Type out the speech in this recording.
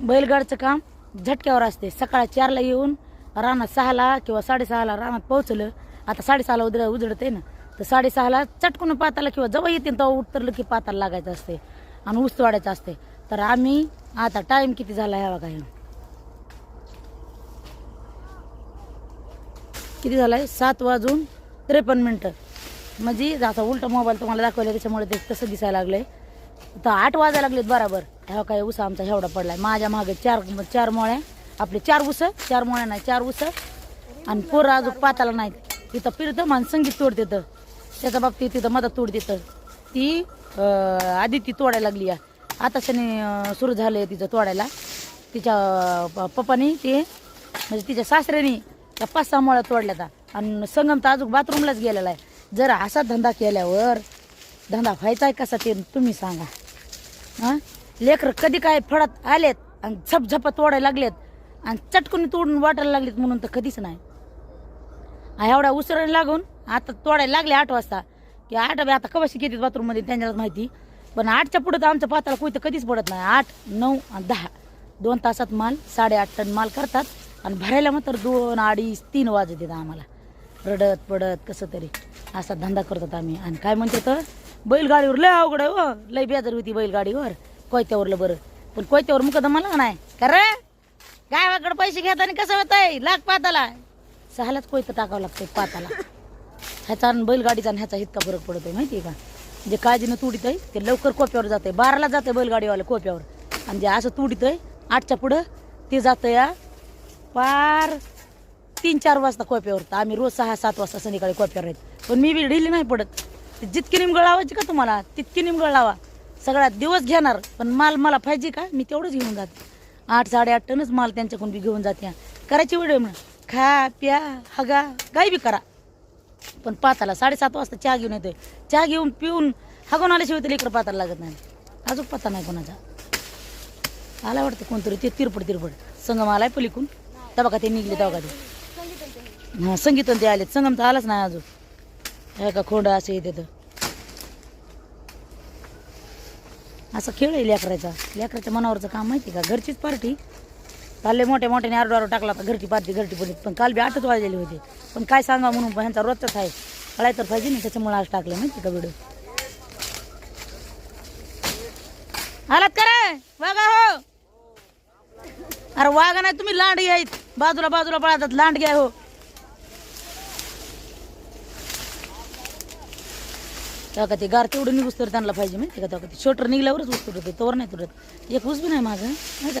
बैलगाडचं काम झटक्यावर असते. सकाळी चारला येऊन रानात सहाला किंवा साडेसहाला रानात पोहोचलं. आता साडेसहाला उजड उजडते ना. तर साडेसहाला चटकून पाताला किंवा जवळ येते तेव्हा उतरलं की पाताला लागायचं असते आणि ऊस वाढायचं असते. तर आम्ही आता टाईम किती झाला ह्या बघा ह्यो. किती झालाय? सात वाजून त्रेपन्न मिनटं. म्हणजे जसा उलटा मोबाईल तुम्हाला दाखवला त्याच्यामुळे ते तसं दिसायला लागलंय. तर आठ वाजायला लागलेत बराबर. ह्या काय उसा आमचा एवढा पडलाय. माझ्या मागे चार चार मोळ्या. आपले चार उस चार मोळ्या नाही चार उस आणि पोरं अजून पाताला नाहीत. तिथं फिरतं मान संगीत तोड देतं त्याच्या बाबतीत तिथं मदत तोड देतं ती आधी ती तोडायला लागली आहे आता सनी सुरू झालं तिचं तोडायला. तिच्या प- पप्पानी ते म्हणजे तिच्या सासऱ्यानी त्या पाच सहा मोळ्या तोडल्या त्या आणि संगम तर अजून बाथरूमलाच गेलेला आहे. जर असा धंदा केल्यावर धंदा व्हायचा आहे कसा ते तुम्ही सांगा. हां? लेकरं कधी काय फळत आलेत आणि झपझपत तोडायला लागलेत आणि चटकून तोडून वाटायला लागलेत म्हणून तर कधीच नाही. एवढ्या उसराने लागून आता तोडायला लागले आठ वाजता. की आठ आता कवाशी घेतात बाथरूममध्ये त्यांच्याच माहिती. पण आठच्या पुढं तर आमच्या पाताला कोई कधीच पडत नाही. आठ नऊ आणि दहा. दोन तासात माल साडेआठ टन माल करतात. आणि भरायला मात्र दोन अडीच तीन वाजत देतात आम्हाला. रडत पडत कसं तरी. असा धंदा करतात आम्ही. आणि काय म्हणते तर बैलगाडीवर लय अवघड आहे हो. लय बेजार होती बैलगाडीवर. कोयत्यावरलं बरं. पण कोयत्यावर मुकदमा नाही. का रे गावाकडे पैसे घेत आणि कसं होत आहे लाख पाताला. सहालाच कोयतं टाकावं लागतंय पाताला. ह्याचा आणि बैलगाडीचा आणि ह्याचा इतका फरक पडतोय माहिती आहे का? जे काळजीनं तुडीत आहे ते लवकर कोप्यावर जाते बाराला जाते बैलगाडीवाले कोप्यावर. आणि जे असं तुडीत आहे आठच्या पुढं ते जातं या पार तीन चार वाजता कोप्यावर. तर आम्ही रोज सहा सात वाजता संध्याकाळी कोप्यावर आहेत. पण मी बी ढिली नाही पडत. ते जितकी निमगळ लावायची का तुम्हाला? तितकी निमगळ लावा. सगळ्यात दिवस घेणार पण माल मला पाहिजे का? मी तेवढंच घेऊन जाते. आठ साडेआठ टनच माल त्यांच्याकडून बी घेऊन जाते. करायची वेळ म्हणून. खा प्या हगा काही बी करा. पण पाताला साडेसात वाजता चहा घेऊन येतोय. चहा घेऊन पिऊन हगून आल्याशिवाय तर इकडं पाताला लागत नाही. अजून पत्ता नाही कोणाचा. आला वाटतं कोणतरी ते तिरपड तिरपड. संगम आलाय पलीकून तेव्हा का ते निघले तेव्हा का ते हां संगीत ते आलेत. संगम तर आलाच नाही अजून. हे का खोंड असं येते तर. असं खेळ आहे लेकराचा. लेकराच्या मनावरचं काम माहिती का? घरचीच पार्टी. चालले मोठ्या मोठ्याने आरडू टाकला होता घरची पार्टी घरची पण पण काल बी आठच वाजलेली होती. पण काय सांगा म्हणून? पण ह्यांचा रोजचाच आहे. कळाय तर पाहिजे ना त्याच्यामुळे आज टाकलं माहिती का व्हिडिओ? आलात का रे वागा हो. अरे वागा नाही तुम्ही लांड आहेत. बाजूला बाजूला पळतात लांड घ्या हो. तेव्हा का ते गार तेवढं निघूस तर त्यांना पाहिजे माहिती का तेव्हा ते शोटर निघल्यावरच ऊस तुटत तोवर नाही तुटत एक ऊस बी नाही माझं माहिती